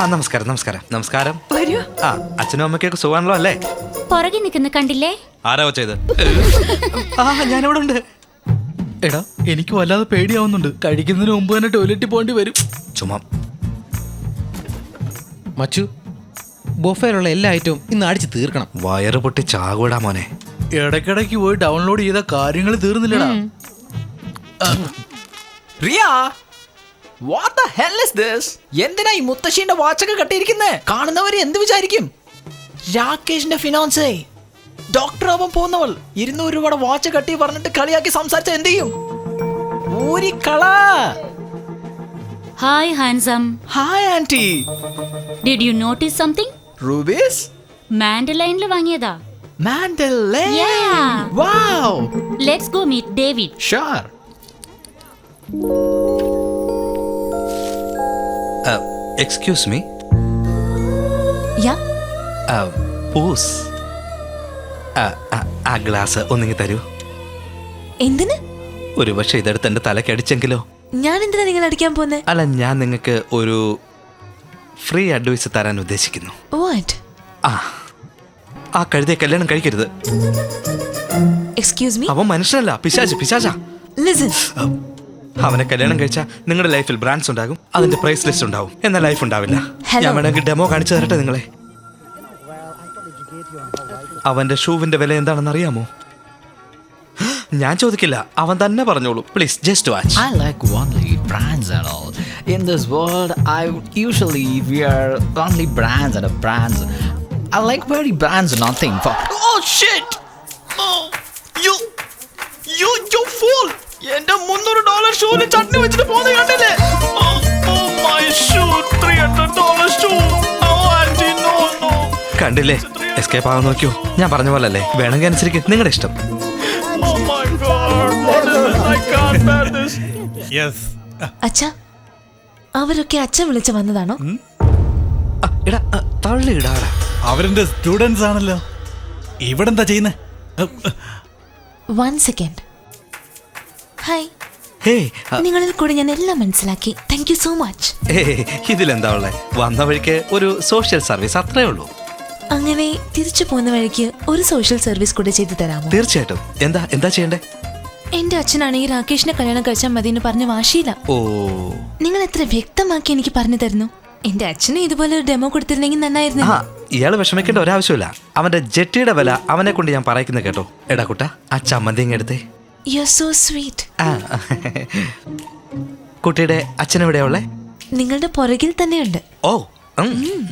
ആ നമസ്കാരം നമസ്കാരം. നമസ്കാരം. വരൂ. ആ അച്ഛനും അമ്മയ്ക്കൊക്കെ സുഖമാണല്ലോ അല്ലേ? പുറകെ നിൽക്കുന്ന കണ്ടില്ലേ? ആരാ ചെയ്ത് ആ ഞാനിവിടെ ഉണ്ട്. എടാ എനിക്ക് വല്ലാതെ പേടിയാവുന്നുണ്ട്. കഴിക്കുന്നതിന് മുമ്പ് തന്നെ ടോയ്ലറ്റിൽ പോകേണ്ടി വരും. ചുമ്മാ. മച്ചു ബൊഫയിലുള്ള എല്ലാ ഐറ്റവും ഇന്ന് അടിച്ച് തീർക്കണം. വയറ് പൊട്ടി ചാകൂടാ മോനെ. ഇടയ്ക്കിടയ്ക്ക് പോയി ഡൗൺലോഡ് ചെയ്ത കാര്യങ്ങൾ തീർന്നില്ലടാ. Riya? What the hell is this എന്തിനാ ഈ മുത്തശ്ശിന്റെ വാച്ചൊക്കെ കെട്ടിയിരിക്കുന്നത് കാണുന്നവർ എന്ത് വിചാരിക്കും? രാകേഷിന്റെ ഫിനാൻസേ. ഡോക്ടർ ആവാൻ പോകുന്നവൾ ഇരുന്നൂറ് രൂപയുടെ വാച്ച് കട്ടി പറഞ്ഞിട്ട് കളിയാക്കി സംസാരിച്ച എന്ത് ചെയ്യും? ഊരി കള. Hi handsome hi aunty did you notice something rubies മാൻഡലൈനിൽ വാങ്ങിയതാ. മാൻഡലൈൻ. Wow let's go meet David sure excuse me ya Poos ആ ഗ്ലാസ് ഒന്നിങ്ങി തരൂ. എന്തിന്? ഒരു പക്ഷെ ഇതെടുത്ത് എന്റെ തലയ്ക്ക് അടിച്ചെങ്കിലോ? ഞാൻ എന്തിനാ നിങ്ങൾ അടിക്കാൻ പോന്നെ? അല്ല ഞാൻ നിങ്ങൾക്ക് ഒരു ഫ്രീ അഡ്വൈസ് തരാൻ ഉദ്ദേശിക്കുന്നു. വാട്ട് ആ ആ കഴുതിയെ കല്യാണം കഴിക്കരുത്. എക്സ്ക്യൂസ് മീ അവൻ മനുഷ്യനല്ല പിശാച് പിശാചാ. ലിസൺ അവനെ കല്യാണം കഴിച്ചാൽ നിങ്ങളുടെ ലൈഫിൽ ബ്രാൻഡ്സ് ഉണ്ടാകും അതിന്റെ പ്രൈസ് ലിസ്റ്റ് ഉണ്ടാവും എന്നാൽ ലൈഫ് ഉണ്ടാവില്ല. ഞാൻ വേണമെങ്കിൽ ഡെമോ കാണിച്ചു തരട്ടെ നിങ്ങളെ അവന്റെ ഷൂവിന്റെ വില എന്താണെന്ന് അറിയാമോ ഞാൻ ചോദിക്കില്ല അവൻ തന്നെ പറഞ്ഞോളൂ please just watch I like only brands and all. In this world, I usually wear only brands and brands. I like wearing brands, nothing for. Oh shit! Shit you, you you fool! എന്റെ മുന്നൂറ് dollar ഷൂവിന് chutney വെച്ചിട്ട് പോകുന്നത് കണ്ടില്ലേ? No no കണ്ടില്ലേ? Escape ആവാൻ നോക്കിയോ? ഞാൻ പറഞ്ഞ പോലെ അല്ലേ വേണമെങ്കിൽ അനുസരിക്ക്. നിങ്ങളുടെ ഇഷ്ടം. ഓ my god what is I can't bear yes അച്ഛ അവരൊക്കെ അച്ഛൻ വിളിച്ച് വന്നതാണോ? എടാ തള്ളി ഇടാടാ അവരെന്റെ സ്റ്റുഡൻസ് ആണല്ലോ. ഇവിടെന്താ ചെയ്യുന്നേ? വൺ സെക്കൻഡ് ഹായ് ഹേ നിങ്ങളിൽ കൂടെ ഞാൻ എല്ലാം മനസ്സിലാക്കി. താങ്ക് യു സോ മച്ച് ഇതിലെന്താ ഉള്ളേ? വന്ന വഴിക്ക് ഒരു സോഷ്യൽ സർവീസ് അത്രേ ഉള്ളൂ. അങ്ങനെ തിരിച്ചു പോകുന്ന വഴിക്ക് ഒരു സോഷ്യൽ സർവീസ് കൂടെ ചെയ്തു തരാമോ? തീർച്ചയായിട്ടും. എന്താ എന്താ ചെയ്യണ്ടേ? എന്റെ അച്ഛനാണെങ്കിൽ രാകേഷിനെ കല്യാണം കഴിച്ചാൽ മതി എന്ന് പറഞ്ഞ വാശിയില്ല ഓ. നിങ്ങൾ എത്ര വ്യക്തമാക്കി എനിക്ക് പറഞ്ഞു തരുന്നു? എന്റെ അച്ഛന് ഇതുപോലെ ഒരു ഡെമോ കൊടുത്തിരുന്നെങ്കിൽ നന്നായിരുന്നു. ആ ഇയാൾ വിഷമിക്കേണ്ട ഒരാവശ്യമില്ല. അവന്റെ ജെട്ടിയുടെ വില അവനെ കൊണ്ട് ഞാൻ പറയുന്നത് കേട്ടോ. എടാ കുട്ട ആ ചമ്മന്തി എടുത്തേ. യു ആർ സോ സ്വീറ്റ് ആ. കുട്ടിയുടെ അച്ഛനെവിടെയാ ഉള്ളേ? നിങ്ങളുടെ പുറകിൽ തന്നെയുണ്ട്. ഓ ഉം.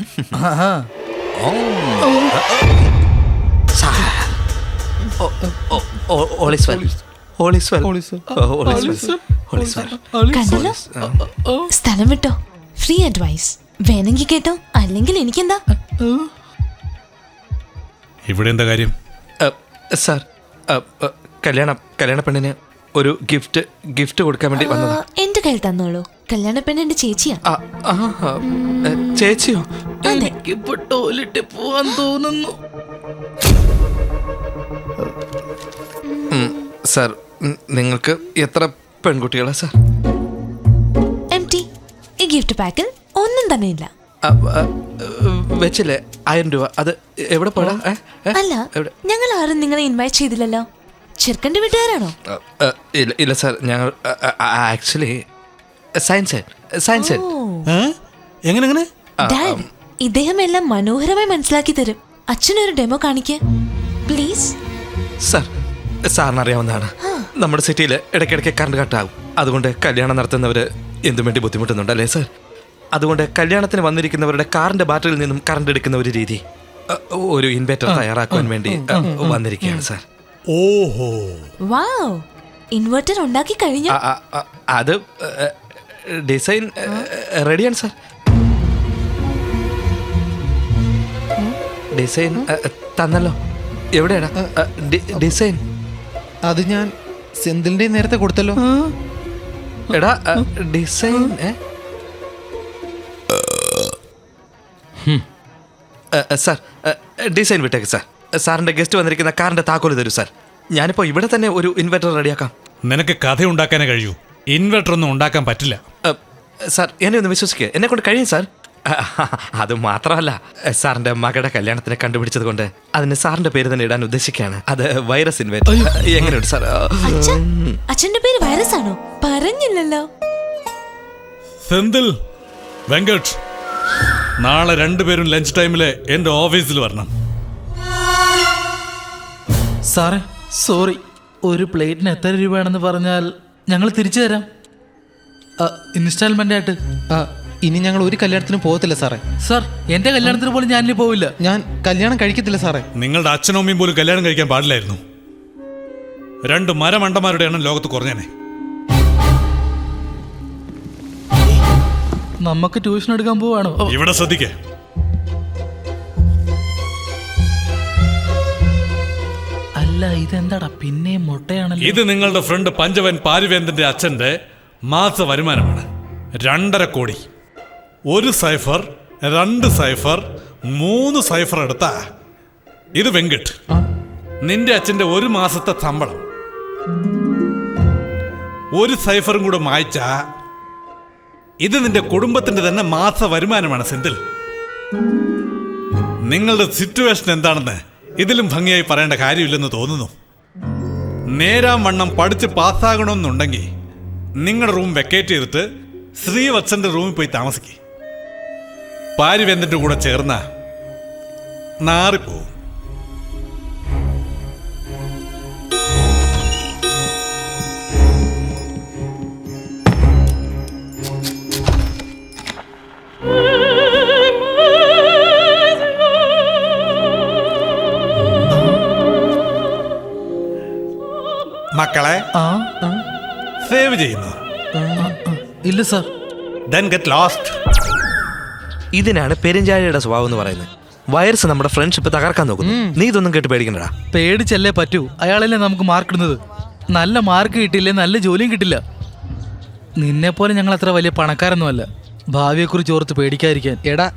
ഓ. സാ. ഓ, ഓ, ഓ, all is well. All is well. Oh, all is well. All is well. കണ്ടല്ലോ സ്ഥലം വിട്ടോ. ഫ്രീ അഡ്വൈസ് വേണമെങ്കിൽ കേട്ടോ. അല്ലെങ്കിൽ എനിക്കെന്താ? ഇവിടെ എന്താ കാര്യം? സാർ കല്യാണ കല്യാണ പെണ്ണിന് ഒരു ഗിഫ്റ്റ് ഗിഫ്റ്റ് കൊടുക്കാൻ വേണ്ടി വന്നത്. എന്റെ കയ്യിൽ തന്നോളൂ. കല്യാണ പെണ്ണ് എന്റെ ചേച്ചിയാ ആ, ആ, ചേച്ചിയോ? എനിക്ക് ടോയ്ലറ്റിൽ പോവാൻ തോന്നുന്നു. ഉം, സാർ ഉം, നിങ്ങൾക്ക് എത്ര പെൺകുട്ടികളാ സാർ? എം ടി ഈ ഗിഫ്റ്റ് പാക്കിൽ ഒന്നും തന്നെ ഇല്ല. ആ, ആ, വെച്ചില്ലേ? ആയിരം രൂപ. അത് എവിടെ പോടാ ഏ? ഏ? അല്ല എവിടെ? ഞങ്ങൾ ആരും നിങ്ങളെ ഇൻവൈറ്റ് ചെയ്തില്ലല്ലോ. ചെറുക്കന്റെ വീട്ടുകാരാണോ? ഇല്ല ഇല്ല സാർ ഞങ്ങൾ ആക്ച്വലി സയൻസ് സയൻസ് എങ്ങനെ എങ്ങനെ? ഇദ്ദേഹം എല്ലാം മനോഹരമായി മനസ്സിലാക്കി തരും. അച്ഛനൊരു ഡെമോ കാണിക്ക. പ്ലീസ് സാർ സാറിന് അറിയാവുന്നതാണ് നമ്മുടെ സിറ്റിയിൽ ഇടയ്ക്കിടയ്ക്ക് കറണ്ട് കട്ടാകും അതുകൊണ്ട് കല്യാണം നടത്തുന്നവർ എന്തും വേണ്ടി ബുദ്ധിമുട്ടുന്നുണ്ടല്ലേ സാർ? അതുകൊണ്ട് കല്യാണത്തിന് വന്നിരിക്കുന്നവരുടെ കാറിന്റെ ബാറ്ററിയിൽ നിന്നും കറണ്ട് എടുക്കുന്ന ഒരു രീതി ഒരു ഇൻവെർട്ടർ തയ്യാറാക്കുവാൻ വേണ്ടി വന്നിരിക്കുകയാണ് സാർ. ഓഹോ. വാവ് ഇൻവെർട്ടർ ഉണ്ടാക്കി കഴിഞ്ഞു. അ, അ, അ, അത് ഡിസൈൻ അ, റെഡിയാണ് സാർ. ഡിസൈൻ തന്നല്ലോ. എവിടെയാണ്? ഡി- ഡിസൈൻ. അത് ഞാൻ സെന്തിലിന്റെ നേരത്തെ കൊടുത്തല്ലോ. എടാ ഡിസൈൻ ഏ? അ, അ, സാർ ഡിസൈൻ വിട്ടേക്ക് സാർ. സാറിന്റെ ഗസ്റ്റ് വന്നിരിക്കുന്ന കാറിന്റെ താക്കോൽ തരൂ സാർ. ഞാനിപ്പോ ഇവിടെ തന്നെ ഒരു ഇൻവെർട്ടർ റെഡിയാക്കാം. നിനക്ക് കഥ ഉണ്ടാക്കാനേ കഴിയൂ. ഇൻവെർട്ടർ ഒന്നും ഉണ്ടാക്കാൻ പറ്റില്ല. സാർ എന്നെ ഒന്ന് വിശ്വസിക്കുക എന്നെ കൊണ്ട് കഴിയും സാർ. അത് മാത്രമല്ല സാറിന്റെ മകളുടെ കല്യാണത്തിന് കണ്ടുപിടിച്ചത് കൊണ്ട് അതിന് സാറിന്റെ പേര് തന്നെ ഇടാൻ ഉദ്ദേശിക്കുകയാണ്. അത് വൈറസ് ഇൻവെർട്ടർ എങ്ങനെയുണ്ട് സാർ? അച്ഛ അച്ഛന്റെ പേര് വൈറസ് ആണോ? പറഞ്ഞില്ലല്ലോ. സെന്തിൽ വെങ്കട്ട് നാളെ രണ്ടുപേരും ലഞ്ച് ടൈമിലെ എന്റെ ഓഫീസിൽ വരണം. സാറേ സോറി. ഒരു പ്ലേറ്റിന് എത്ര രൂപയാണെന്ന് പറഞ്ഞാൽ ഞങ്ങൾ തിരിച്ചു തരാം. ഇൻസ്റ്റാൾമെന്റ് ആയിട്ട് ആ, ഇനി ഞങ്ങൾ ഒരു കല്യാണത്തിനും പോകത്തില്ല സാറേ. സാർ എന്റെ കല്യാണത്തിന് പോലും ഞാനിനി പോവില്ല. ഞാൻ കല്യാണം കഴിക്കത്തില്ല സാറേ. നിങ്ങളുടെ അച്ഛനും അമ്മയും പോലും കല്യാണം കഴിക്കാൻ പാടില്ലായിരുന്നു. രണ്ട് മരമണ്ടന്മാരുടെ എണ്ണം ലോകത്ത് കുറഞ്ഞേനെ. നമുക്ക് ട്യൂഷൻ എടുക്കാൻ പോവാണോ? ഇവിടെ ശ്രദ്ധിക്കേ. അല്ല ഇതെന്താടാ? പിന്നെ മുട്ടയാണല്ലോ. ഇത് നിങ്ങളുടെ ഫ്രണ്ട് പഞ്ചവൻ പാരിവേന്ദ്രന്റെ അച്ഛന്റെ മാസ വരുമാനമാണ്. രണ്ടര കോടി. ഒരു സൈഫർ രണ്ട് സൈഫർ മൂന്ന് സൈഫർ എടുത്താ ഇത് വെങ്കിട്ട്. നിന്റെ അച്ഛന്റെ ഒരു മാസത്തെ ശമ്പളം. ഒരു സൈഫറും കൂടെ മായ്ച്ച ഇത് നിന്റെ കുടുംബത്തിന്റെ തന്നെ മാസ വരുമാനമാണ് സെന്തിൽ. നിങ്ങളുടെ സിറ്റുവേഷൻ എന്താണെന്ന് ഇതിലും ഭംഗിയായി പറയേണ്ട കാര്യമില്ലെന്ന് തോന്നുന്നു. നേരാം വണ്ണം പഠിച്ച് പാസ്സാകണമെന്നുണ്ടെങ്കിൽ നിങ്ങളുടെ റൂം വെക്കേറ്റ് ചെയ്തിട്ട് ശ്രീവത്സന്റെ റൂമിൽ പോയി താമസിക്കുക പാരിവേന്ദ്രന്റെ കൂടെ ചേർന്ന നാറിപ്പോവും. മക്കളെ. ആ സേവ് ചെയ്യുന്നു. ഇല്ല സർ. ദെൻ ഗെറ്റ് ലോസ്റ്റ് ഇതിനാണ് പെരിഞ്ചാഴിയുടെ സ്വഭാവം എന്ന് പറയുന്നത്. വൈറസ് നമ്മുടെ ഫ്രണ്ട്ഷിപ്പ് തകർക്കാൻ നോക്കുന്നു. നീ ഇതൊന്നും കേട്ട് പേടിക്കണ്ടടാ പേടിച്ചല്ലേ പറ്റൂ? അയാളല്ലേ നമുക്ക് മാർക്ക് ഇടുന്നത്? നല്ല മാർക്ക് കിട്ടിയില്ലേ? നല്ല ജോലിയും കിട്ടില്ല. നിന്നെ പോലെ ഞങ്ങൾ അത്ര വലിയ പണക്കാരൊന്നുമല്ല ഭാവിയെക്കുറിച്ച് ഓർത്ത് പേടിക്കാതിരിക്കാൻ. എടാ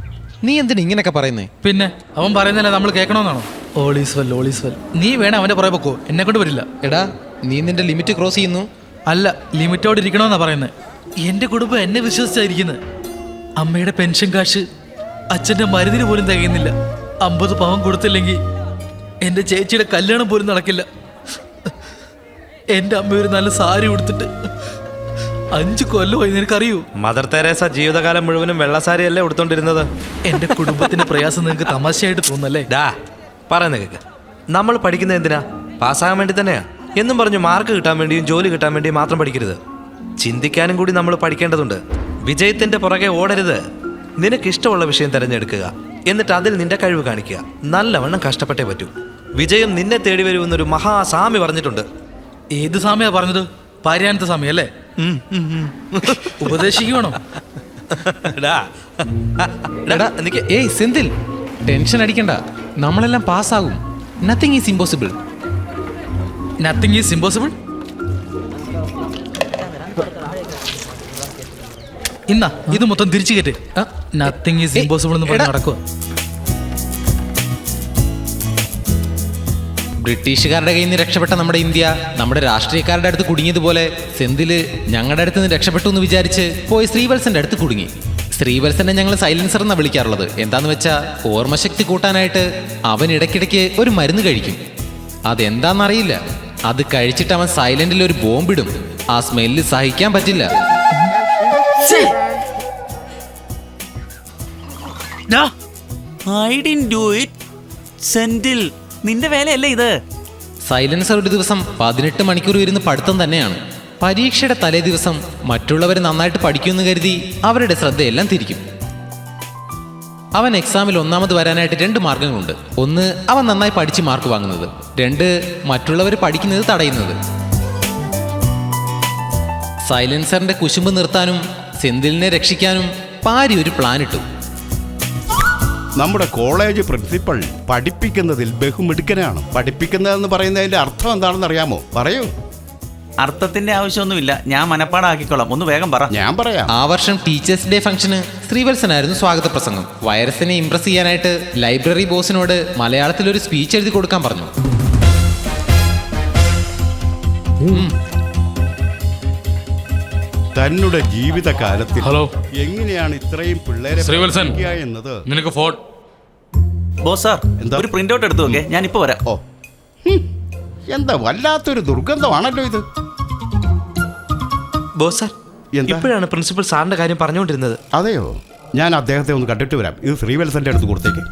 നീ എന്തിനാ ഇങ്ങനെയൊക്കെ പറയുന്നേ? പിന്നെ അവൻ പറയുന്നില്ല നമ്മൾ കേൾക്കണമെന്നാണോ ഓളീസ് വെൽ ഓളീസ് വെൽ നീ വേണേ അവന്റെ പുറകെ പൊക്കോ. എന്നെ കൊണ്ട് വരില്ല. എടാ നീ നിന്റെ ലിമിറ്റ് ക്രോസ് ചെയ്യുന്നു? അല്ല ലിമിറ്റോട് ഇരിക്കണമെന്നാ പറയുന്നത് എന്റെ കുടുംബം എന്നെ വിശ്വസിച്ചായിരിക്കുന്നത് അമ്മയുടെ പെൻഷൻ കാശ് അച്ഛന്റെ മരുന്നിന് പോലും തികയുന്നില്ല. അമ്പത് പവൻ കൊടുത്തില്ലെങ്കിൽ എന്റെ ചേച്ചിയുടെ കല്യാണം പോലും നടക്കില്ല. എന്റെ അമ്മ ഒരു നല്ല സാരി ഉടുത്തിട്ട് അഞ്ചു കൊല്ലമായി നിനക്കറിയൂ? മദർ തെരേസ ജീവിതകാലം മുഴുവനും വെള്ളസാരിയല്ലേ ഉടുത്തോണ്ടിരുന്നത്? എന്റെ കുടുംബത്തിന്റെ പ്രയാസം നിങ്ങൾക്ക് തമാശയായിട്ട് തോന്നല്ലേ ഡാ പറയുന്ന കേക്ക്. നമ്മൾ പഠിക്കുന്നത് എന്തിനാ? പാസ്സാകാൻ വേണ്ടി തന്നെയാ? എന്നും പറഞ്ഞു മാർക്ക് കിട്ടാൻ വേണ്ടിയും ജോലി കിട്ടാൻ വേണ്ടിയും മാത്രം പഠിക്കരുത്. ചിന്തിക്കാനും കൂടി നമ്മൾ പഠിക്കേണ്ടതുണ്ട്. വിജയത്തിന്റെ പുറകെ ഓടരുത്. നിനക്ക് ഇഷ്ടമുള്ള വിഷയം തിരഞ്ഞെടുക്കുക. എന്നിട്ട് അതിൽ നിന്റെ കഴിവ് കാണിക്കുക. നല്ലവണ്ണം കഷ്ടപ്പെട്ടേ പറ്റൂ. വിജയം നിന്നെ തേടി വരുമെന്നൊരു മഹാസ്വാമി പറഞ്ഞിട്ടുണ്ട്. ഏത് സ്വാമിയാ പറഞ്ഞത്? പാര്യാനത്തെ സമയം അല്ലേ? ഉപദേശിക്കണോ. എടാ. നിക്ക്. ഏയ് സെന്തിൽ. ടെൻഷൻ അടിക്കണ്ട. നമ്മളെല്ലാം പാസ്സാകും. Nothing is impossible nothing is impossible ഇന്നാ ഇത് മൊത്തം തിരിച്ചു കയറ്റ് നത്തിങ് ഈസ് ഇമ്പോസിബിൾ എന്ന് പറഞ്ഞ് നടക്കുക ബ്രിട്ടീഷുകാരുടെ കയ്യിൽ നിന്ന് രക്ഷപ്പെട്ട നമ്മുടെ ഇന്ത്യ നമ്മുടെ രാഷ്ട്രീയക്കാരുടെ അടുത്ത് കുടുങ്ങിയതുപോലെ സെന്തിൽ ഞങ്ങളുടെ അടുത്ത് നിന്ന് രക്ഷപ്പെട്ടു എന്ന് വിചാരിച്ച് പോയി ശ്രീവത്സന്റെ അടുത്ത് കുടുങ്ങി. ശ്രീവത്സനെ ഞങ്ങൾ സൈലൻസർ എന്നാണ് വിളിക്കാറുള്ളത്. എന്താന്ന് വെച്ചാൽ ഓർമ്മശക്തി കൂട്ടാനായിട്ട് അവൻ ഇടയ്ക്കിടയ്ക്ക് ഒരു മരുന്ന് കഴിക്കും. അതെന്താണെന്നറിയില്ല അത് കഴിച്ചിട്ട് അവൻ സൈലന്റിൽ ഒരു ബോംബിടും. ആ സ്മെല്ല് സഹിക്കാൻ പറ്റില്ല. ഐ ഡിൻ ഡു ഇറ്റ് സെന്റിൽ നിന്റെ വേലയല്ലേ ഇത്? സൈലൻസർ ഒരു ദിവസം പതിനെട്ട് മണിക്കൂർ ഇരുന്ന് പഠിത്തം തന്നെയാണ്. പരീക്ഷയുടെ തലേ ദിവസം മറ്റുള്ളവർ നന്നായിട്ട് പഠിക്കുമെന്ന് കരുതി അവരുടെ ശ്രദ്ധയെല്ലാം തിരിക്കും. അവൻ എക്സാമിൽ ഒന്നാമത് വരാനായിട്ട് രണ്ട് മാർഗങ്ങളുണ്ട് ഒന്ന് അവൻ നന്നായി പഠിച്ച് മാർക്ക് വാങ്ങുന്നത്. രണ്ട് മറ്റുള്ളവർ പഠിക്കുന്നത് തടയുന്നത്. സൈലൻസറിന്റെ കുശുമ്പ് നിർത്താനും സെന്തിലിനെ രക്ഷിക്കാനും പാരി ഒരു പ്ലാൻ ഇട്ടു. നമ്മുടെ കോളേജ് പ്രിൻസിപ്പൾ പഠിപ്പിക്കുന്നതിൽ ബഹുമിടുക്കനാണ്. പഠിപ്പിക്കുന്നതെന്ന് പറയുന്നതിന്റെ അർത്ഥം എന്താണെന്ന് അറിയാമോ പറയൂ. അർത്ഥത്തിന്റെ ആവശ്യമൊന്നുമില്ല. ഞാൻ മനപ്പാടാക്കിക്കോളാം. ഒന്ന് വേഗം പറ. ഞാൻ പറയാം. ആ വർഷം ടീച്ചേഴ്സ് ഡേ ഫംഗ്ഷന് ശ്രീവത്സനായിരുന്നു സ്വാഗത പ്രസംഗം. വൈറസിനെ ഇംപ്രസ് ചെയ്യാനായിട്ട് ലൈബ്രറി ബോസിനോട് മലയാളത്തിൽ ഒരു സ്പീച്ച് എഴുതി കൊടുക്കാൻ പറഞ്ഞു. തന്നുടെ ജീവിതകാലത്തിൽ ഹലോ എങ്ങനെയാണ് ഇത്രയും പിള്ളേരെ ശ്രീവത്സൻ. പഠിപ്പിക്കുക എന്നത്? നിനക്ക് ഫോൺ ബോസ് സാർ എന്താ? ഒരു പ്രിന്റ് ഔട്ട് എടുത്തു നോക്കേ ഞാൻ ഇപ്പൊ വരാം. ഓ. ഹും. എന്താ വല്ലാത്തൊരു ദുർഗന്ധമാണല്ലോ ഇത്? ബോസ് സാർ എന്താ? ഇപ്പോഴാണ് പ്രിൻസിപ്പൽ സാറിന്റെ കാര്യം പറഞ്ഞുകൊണ്ടിരുന്നത്. അതെയോ? ഞാൻ അദ്ദേഹത്തെ ഒന്ന് കണ്ടിട്ട് വരാം. ഇത് ശ്രീവത്സന്റെ അടുത്ത് കൊടുത്തേക്ക്.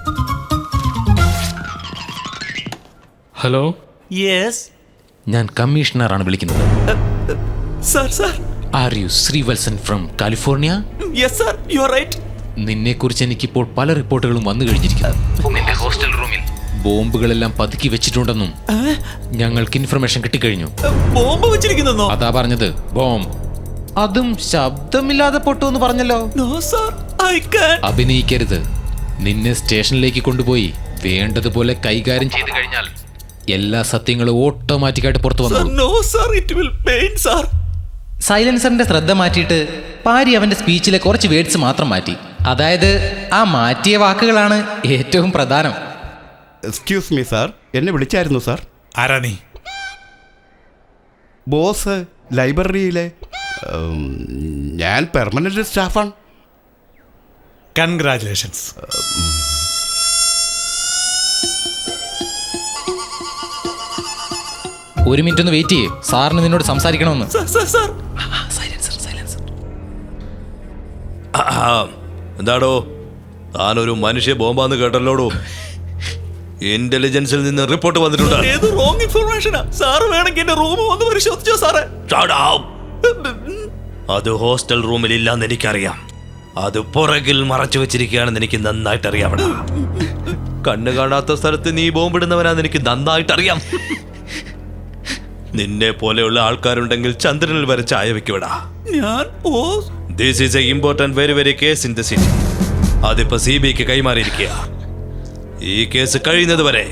ഹലോ? യെസ് ഞാൻ കമ്മീഷണറാണ് വിളിക്കുന്നത്. Sir sir are you Srivatsan from California yes sir you are right നിന്നെക്കുറിച്ച് എനിക്കിപ്പോൾ പല റിപ്പോർട്ടുകളും വന്നു കഴിഞ്ഞിരിക്കുന്നു. നിന്റെ ഹോസ്റ്റൽ റൂമിൽ ബോംബുകളെല്ലാം പതുക്കി വെച്ചിട്ടുണ്ടെന്നും ഞങ്ങൾക്ക് ഇൻഫർമേഷൻ കിട്ടിക്കഴിഞ്ഞു. ബോംബ് വെച്ചിരിക്കുന്നോ അതാ പറഞ്ഞത് ബോംബ്. അതും ശബ്ദമില്ലാതെ പൊട്ടു എന്ന് പറഞ്ഞല്ലോ. നോ സാർ ഐ കാൻ അഭിനയിക്കരുത്. നിന്നെ സ്റ്റേഷനിലേക്ക് കൊണ്ടുപോയി വേണ്ടതുപോലെ കൈകാര്യം ചെയ്തു കഴിഞ്ഞാൽ എല്ലാ സത്യങ്ങളും ഓട്ടോമാറ്റിക്കായിട്ട് പുറത്തു വന്നു no sir it will pain sir സൈലൻസറിന്റെ ശ്രദ്ധ മാറ്റിയിട്ട് പാരി അവന്റെ സ്പീച്ചിലെ കുറച്ച് വേർഡ്സ് മാത്രം മാറ്റി. അതായത് ആ മാറ്റിയ വാക്കുകളാണ് ഏറ്റവും പ്രധാനം. എക്സ്ക്യൂസ് മീ സാർ എന്നെ വിളിച്ചായിരുന്നു സാർ ആരാ നീ? ബോസ് ലൈബ്രറിയിലെ ഉം, ഞാൻ പെർമനന്റ് സ്റ്റാഫാണ്. കൺഗ്രാറ്റുലേഷൻസ് ഒരു മിനിറ്റ് ഒന്ന് വെയിറ്റ് ചെയ്യേ. സാറിന് നിന്നോട് സംസാരിക്കണമെന്ന്. സൈലൻസർ സൈലൻസർ എന്താടോ? താനൊരു മനുഷ്യ ബോംബാന്ന് കേട്ടല്ലോടോ? ഇന്റലിജൻസിൽ നിന്ന് റിപ്പോർട്ട് വന്നിട്ടുണ്ട്. ഏത് റോങ് ഇൻഫർമേഷനാ സാർ വേണമെങ്കിൽ എന്റെ റൂം ഒന്ന് പരിശോധിച്ചോ സാറേ? അത് ഹോസ്റ്റൽ റൂമിൽ ഇല്ലാന്ന് എനിക്കറിയാം. അത് പുറകിൽ മറച്ചു വെച്ചിരിക്കുകയാണെന്ന് എനിക്ക് നന്നായിട്ട് അറിയാം കണ്ണു കാണാത്ത സ്ഥലത്ത് നീ ബോംബിടുന്നവനാന്ന് എനിക്ക് നന്നായിട്ട് അറിയാം. നിന്നെ പോലെയുള്ള ആൾക്കാരുണ്ടെങ്കിൽ ചന്ദ്രനിൽ വരെ ചായ വെക്കുവിടാ ഞാൻ this is a important very very case in the city അതിപ്പോ സി ബിക്ക് കൈമാറിയിരിക്കുക ഈ കേസ് കഴിയുന്നതുവരെ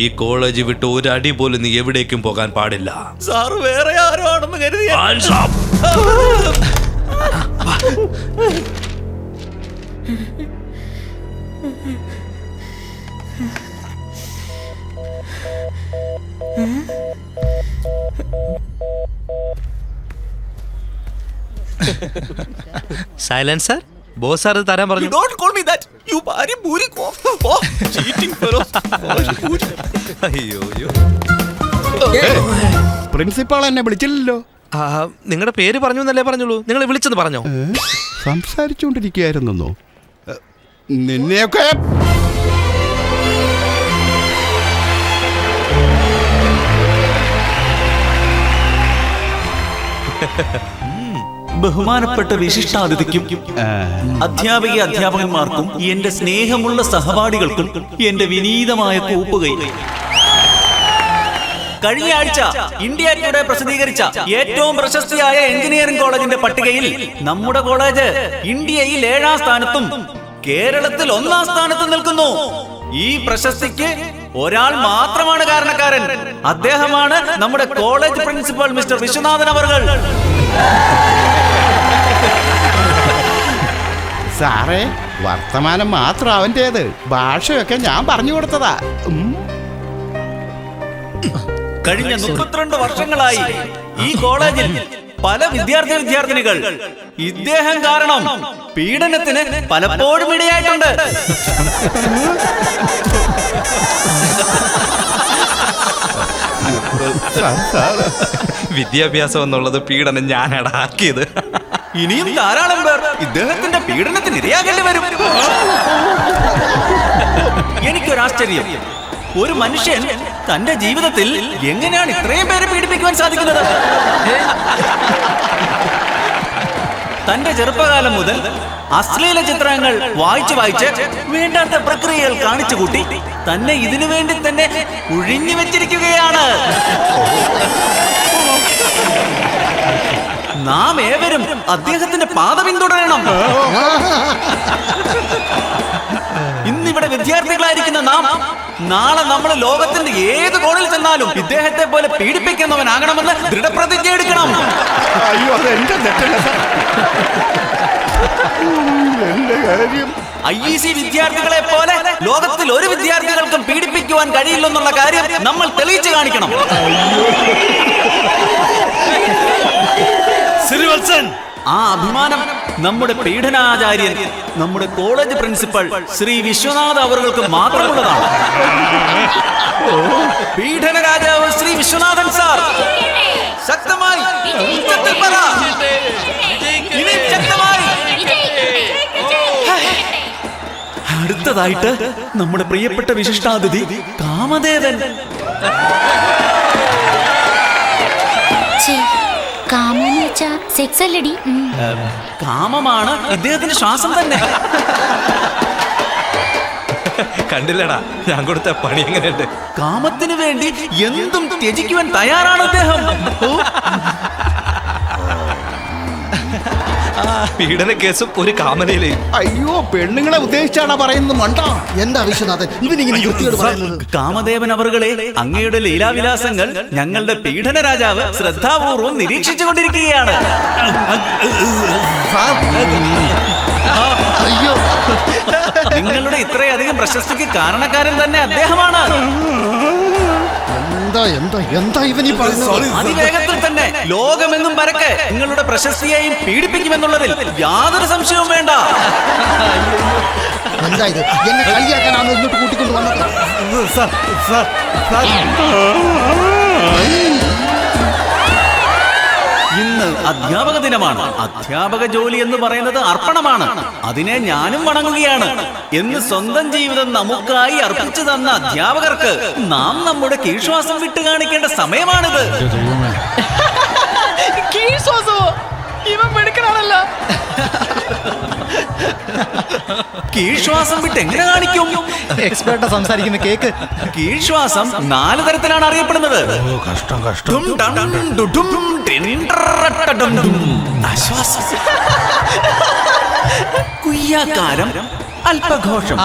ഈ കോളേജ് വിട്ട് ഒരു അടി പോലും നീ എവിടേക്കും പോകാൻ പാടില്ല. സാർ വേറെ ആരോ ആണെന്ന് കരുതി. Silence sir silencer boss sir തരാൻ പറഞ്ഞു. Don't call me that you ഭാര്യ ഭൂരി ചീറ്റിംഗ് ഫെലോസ് അയ്യോ അയ്യോ. പ്രിൻസിപ്പാൾ എന്നെ വിളിച്ചില്ലല്ലോ. നിങ്ങളുടെ പേര് പറഞ്ഞു എന്നല്ലേ പറഞ്ഞുള്ളൂ? നിങ്ങൾ വിളിച്ചെന്ന് പറഞ്ഞോ? ഏ? ha ഏ, നിന്നെയൊക്കെ ബഹുമാനപ്പെട്ട വിശിഷ്ടാതിഥിക്കും അധ്യാപിക അധ്യാപകന്മാർക്കും എന്റെ സ്നേഹമുള്ള സഹപാഠികൾക്കും എന്റെ വിനീതമായ കൂപ്പുകൈ. കഴിഞ്ഞ ആഴ്ച ഇന്ത്യ ടുഡേ പ്രസിദ്ധീകരിച്ച ഏറ്റവും പ്രശസ്തിയായ എഞ്ചിനീയറിംഗ് കോളേജിന്റെ പട്ടികയിൽ നമ്മുടെ കോളേജ് ഇന്ത്യയിൽ ഏഴാം സ്ഥാനത്തും കേരളത്തിൽ ഒന്നാം സ്ഥാനത്തും നിൽക്കുന്നു. ഈ പ്രശസ്തിക്ക് ഒരാൾ മാത്രമാണ് കാരണക്കാരൻ. അദ്ദേഹമാണ് നമ്മുടെ കോളേജ് പ്രിൻസിപ്പൽ മിസ്റ്റർ വിശ്വനാഥൻ അവർകൾ സാറേ വർത്തമാനം മാത്രം അവന്റേത് ഭാഷയൊക്കെ ഞാൻ പറഞ്ഞു കൊടുത്തതാ. കഴിഞ്ഞ മുപ്പത്തിരണ്ട് വർഷങ്ങളായി ഈ കോളേജിൽ പല വിദ്യാർത്ഥി വിദ്യാർത്ഥിനികൾ ഇദ്ദേഹം കാരണം പീഡനത്തിന് പലപ്പോഴും ഇടയായിട്ടുണ്ട്. Sir, sir. വിദ്യാഭ്യാസം എന്നുള്ളത് പീഡനം ഞാനടാ ആക്കിയത്. ഇനിയും ധാരാളം പേർ ഇദ്ദേഹത്തിന്റെ പീഡനത്തിന് ഇരയാകേണ്ടി വരും. എനിക്കൊരാശ്ചര്യം. ഒരു മനുഷ്യൻ തന്റെ ജീവിതത്തിൽ എങ്ങനെയാണ് ഇത്രയും പേരെ പീഡിപ്പിക്കുവാൻ സാധിക്കുന്നത്? തന്റെ ചെറുപ്പകാലം മുതൽ അശ്ലീല ചിത്രങ്ങൾ വായിച്ചു വായിച്ച് വേണ്ടാത്ത പ്രക്രിയകൾ കാണിച്ചു കൂട്ടി തന്നെ ഇതിനു വേണ്ടി തന്നെ ഒഴിഞ്ഞു വെച്ചിരിക്കുകയാണ്. നാം ഏവരും അദ്ദേഹത്തിന്റെ പാത പിന്തുടരണം. ഇന്നിവിടെ വിദ്യാർത്ഥികളായിരിക്കുന്ന നാം നാളെ നമ്മൾ ലോകത്തിന്റെ ഏത് കോണിൽ ചെന്നാലും ഇദ്ദേഹത്തെ പോലെ പീഡിപ്പിക്കുന്നവനാകണമെന്ന് ദൃഢപ്രതിജ്ഞ എടുക്കണം. അയ്യോ അത് എന്റെ തെറ്റല്ല സാർ. എന്റെ കാര്യം. ഐ ഇ സി വിദ്യാർത്ഥികളെ പോലെ ലോകത്തിൽ ഒരു വിദ്യാർത്ഥികൾക്കും പീഡിപ്പിക്കുവാൻ കഴിയില്ലെന്നുള്ള കാര്യം നമ്മൾ തെളിയിച്ചു കാണിക്കണം. ശ്രീവത്സൻ ആ അഭിമാനം നമ്മുടെ പീഡനാചാര്യൻ നമ്മുടെ കോളേജ് പ്രിൻസിപ്പൽ ശ്രീ വിശ്വനാഥ് അവർക്ക് മാത്രമുള്ളതാണ്. പീഡന രാജാവ് ശ്രീ വിശ്വനാഥൻ സാർ ശക്തമായി. അടുത്തതായിട്ട് നമ്മുടെ പ്രിയപ്പെട്ട വിശിഷ്ടാതിഥി കാമദേവൻ. കാമോന്ന് സെക്സ് അല്ലടി. കാമമാണ് ഇദ്ദേഹത്തിന്റെ ശ്വാസം തന്നെ. കണ്ടില്ലടാ ഞാൻ കൊടുത്ത പണി എങ്ങനെയുണ്ട്? കാമത്തിന് വേണ്ടി എന്തും ത്യജിക്കുവാൻ തയ്യാറാണ് അദ്ദേഹം പീഡന കേസും ഒരു കാമനയിലെയും അയ്യോ പെണ്ണുങ്ങളെ ഉദ്ദേശിച്ചാണ് പറയുന്നത് മണ്ട? എന്താ വിശ്വനാഥൻ? ഇവനിങ്ങനെ പറയുന്നത് കാമദേവൻ അവറുകളെ അങ്ങയുടെ ലീലാവിലാസങ്ങൾ ഞങ്ങളുടെ പീഡന രാജാവ് ശ്രദ്ധാപൂർവം നിരീക്ഷിച്ചു കൊണ്ടിരിക്കുകയാണ് അയ്യോ. നിങ്ങളുടെ ഇത്രയധികം പ്രശസ്തിക്ക് കാരണക്കാരൻ തന്നെ അദ്ദേഹമാണ്. എന്താ എന്താ എന്താ ഇവനീ പറയുന്നത്? അതിവേഗത്തിൽ തന്നെ ലോകമെന്നും പരക്കെ നിങ്ങളുടെ പ്രശസ്തിയെയും പീഡിപ്പിക്കുമെന്നുള്ളതിൽ യാതൊരു സംശയവും വേണ്ട. എന്താ ഇത്? എന്നെ കളിയാക്കാനാണ് ഇങ്ങോട്ട് കൂട്ടിക്കൊണ്ട് വന്നത് ഇന്ന് അധ്യാപക ദിനമാണ്. അധ്യാപക ജോലി എന്ന് പറയുന്നത് അർപ്പണമാണ്. അതിനെ ഞാനും വണങ്ങുകയാണ്. എന്ന് സ്വന്തം ജീവിതം നമുക്കായി അർപ്പിച്ചു തന്ന അധ്യാപകർക്ക് നാം നമ്മുടെ കീഴ്ശ്വാസം വിട്ടു കാണിക്കേണ്ട സമയമാണിത്. കീഴ്ശ്വാസം വിട്ട് എങ്ങനെ കാണിക്കും? എക്സ്പേർട്ടാ സംസാരിക്കുന്ന കേക്ക്. കീഴ്ശ്വാസം നാല് തരത്തിലാണ് അറിയപ്പെടുന്നത്. കഷ്ടം കഷ്ടം. ആശ്വാസം. കുയ്യാകാരം അല്പഘോഷം.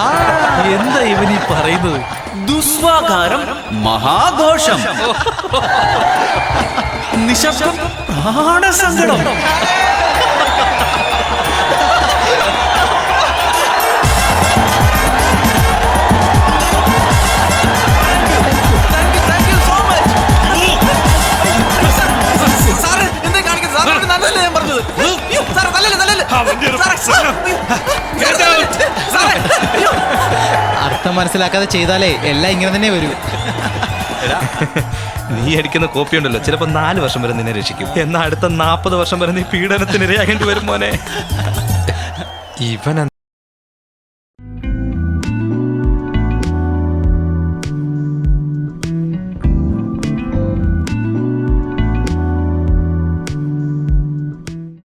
എന്താ ഇവൻ ഈ പറയുന്നത്? ദുസ്വാകാരം മഹാഘോഷം. നിശബ്ദം പ്രാണസങ്കടം. അയ്യോ. അർത്ഥം മനസ്സിലാക്കാതെ ചെയ്താലേ എല്ലാം ഇങ്ങനെ തന്നെ വരൂ. നീ അടിക്കുന്ന കോപ്പി ഉണ്ടല്ലോ. ചിലപ്പോ നാല് വർഷം വരെ നിന്നെ രക്ഷിക്കും. എന്നാ അടുത്ത നാപ്പത് വർഷം വരെ നീ പീഡനത്തിന് ഇരയാകേണ്ടി വരും മോനെ. ഇവൻ